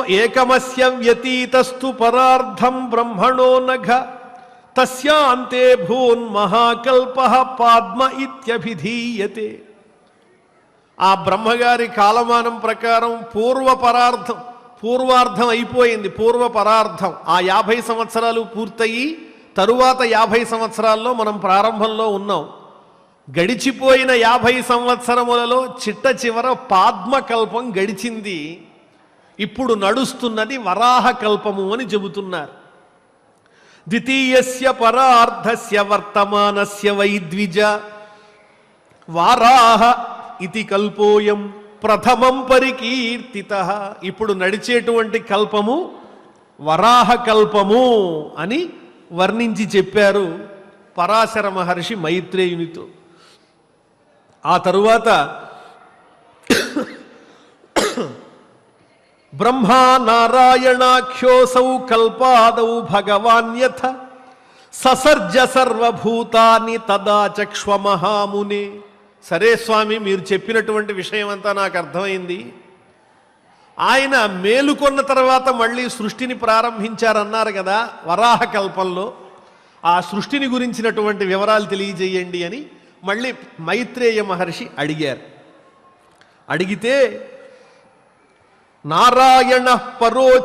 ఏకమస్య వ్యతీతస్తు పరార్థం బ్రహ్మణో నఘ. తస్యాంతే భూన్మహాకల్ప పాద్మ ఇత్యభిధీయతే. ఆ బ్రహ్మగారి కాలమానం ప్రకారం పూర్వ పరార్థం పూర్వార్థం అయిపోయింది పూర్వ పరార్థం. ఆ యాభై సంవత్సరాలు పూర్తయి తరువాత యాభై సంవత్సరాల్లో మనం ప్రారంభంలో ఉన్నాం. గడిచిపోయిన యాభై సంవత్సరములలో చిట్ట చివర పాద్మకల్పం గడిచింది. ఇప్పుడు నడుస్తున్నది వరాహ కల్పము అని చెబుతున్నారు. ద్వితీయస్య పరార్ధస్య వర్తమానస్య వైద్విజ వారాహ ఇది కల్పోయం ప్రథమం పరికీర్తిత. ఇప్పుడు నడిచేటువంటి కల్పము వరాహ కల్పము అని వర్ణించి చెప్పారు పరాశర మహర్షి మైత్రేయునితో. ఆ తరువాత బ్రహ్మా నారాయణాఖ్యోసౌ కల్పాదౌ భగవాన్యథ ససర్జ సర్వభూతాన్ని తదా చక్ష్వ మహామునే సరే స్వామి మీరు చెప్పినటువంటి విషయం అంతా నాకు అర్థమైంది. ఆయన మేలుకొన్న తర్వాత మళ్ళీ సృష్టిని ప్రారంభించారన్నారు కదా వరాహ కల్పంలో. ఆ సృష్టిని గురించినటువంటి వివరాలు తెలియజేయండి అని మళ్ళీ మైత్రేయ మహర్షి అడిగారు. అడిగితే நாராயண பரோச்